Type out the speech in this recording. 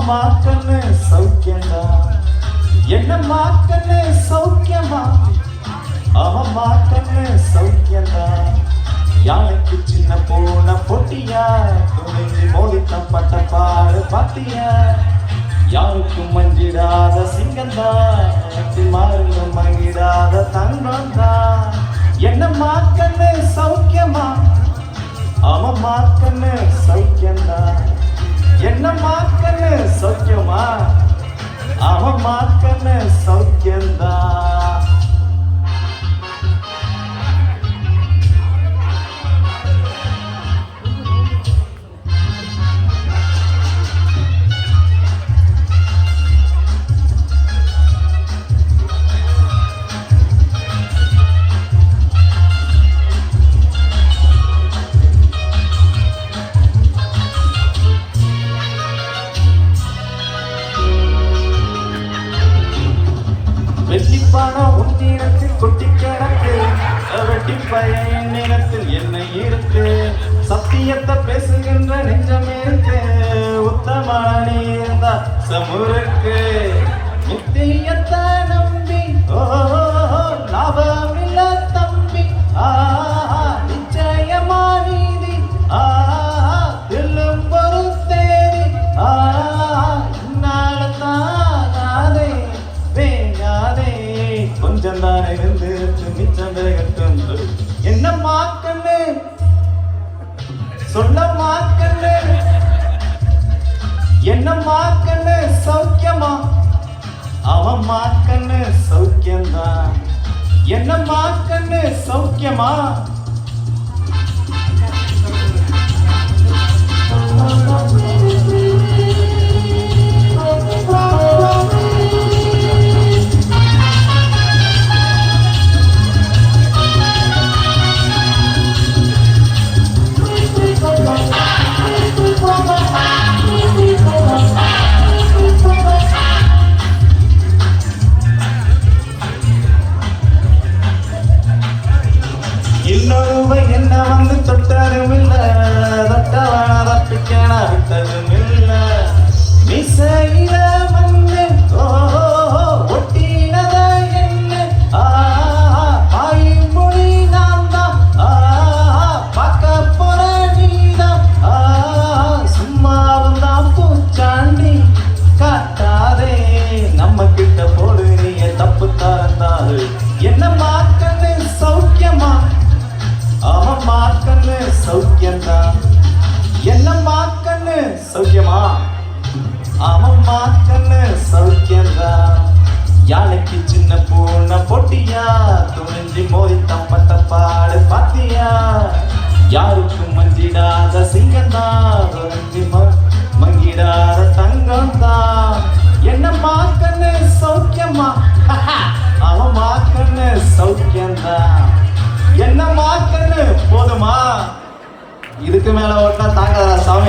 ஆமாம்மா கண்ணு சௌக்கியந்தா என்னம்மா கண்ணு சௌக்கியமா? ஆமாம்மா கண்ணு சௌக்கியந்தா யானைக்கு சின்ன போன பொட்டியா? துணிஞ்சு மோதித்தம் பட்ட பாடு பாத்தியா? யாருக்கும் மஞ்சிடாத சிங்கந்தா? மாறுங்க மங்கிடாத தங்கந்தா. என்னம்மா கண்ணு சௌக்கியமா? ஆமாம்மா கண்ணு சௌக்கியந்தா என்ன கண்ணு சௌக்கியமா? அவன் கண்ணு சௌக்கியந்தா பணம் உன்னிடத்தில் கொட்டி கிடக்கு. வெட்டி பையன் நிறத்தில் என்ன இருக்கு சத்தியத்தை பேசுகின்ற நெஞ்சம் இருக்கு. உத்தமான நீ இருந்தா சமுருக்கு. நித்தியத்தை கொஞ்சம் தானே என்ன மாக்கண்ணு சொல்ல மாக்கண்ணு என்ன மாக்கண்ணு சௌக்கியமா? அவன் மாக்கண்ணு சௌக்கியம்தான். என்ன மாக்கண்ணு சௌக்கியமா? என்ன வந்து இல்ல தொட்டவன தப்பிக்கன விட்டதும் இல்ல மிசையில வந்து ஓ என்ன ஆ ஆயுமொழி நான் தான் பார்க்க போற நீதான் சும்மாவும் தான் பூச்சாண்டி காட்டாதே நம்ம கிட்ட போடு நீ தப்பு தரந்தாரு என்ன சௌக்கியம்தான் யானைக்கு சின்ன பூனை பொட்டியா? துணிஞ்சி மோதி பட்ட பாடு பாத்தியா? யாருக்கும் மஞ்சிடாத சிங்கம்தான் துணிஞ்சி ம- மங்கிடாத தங்கம்தான் என்ன மாக்கன்னு சௌக்கியமா? அவன் மாக்கன்னு சௌக்கியம்தான் என்ன மாக்கன்னு போதுமா? இதுக்கு மேல ஓட்டா தாங்காதா சாமி.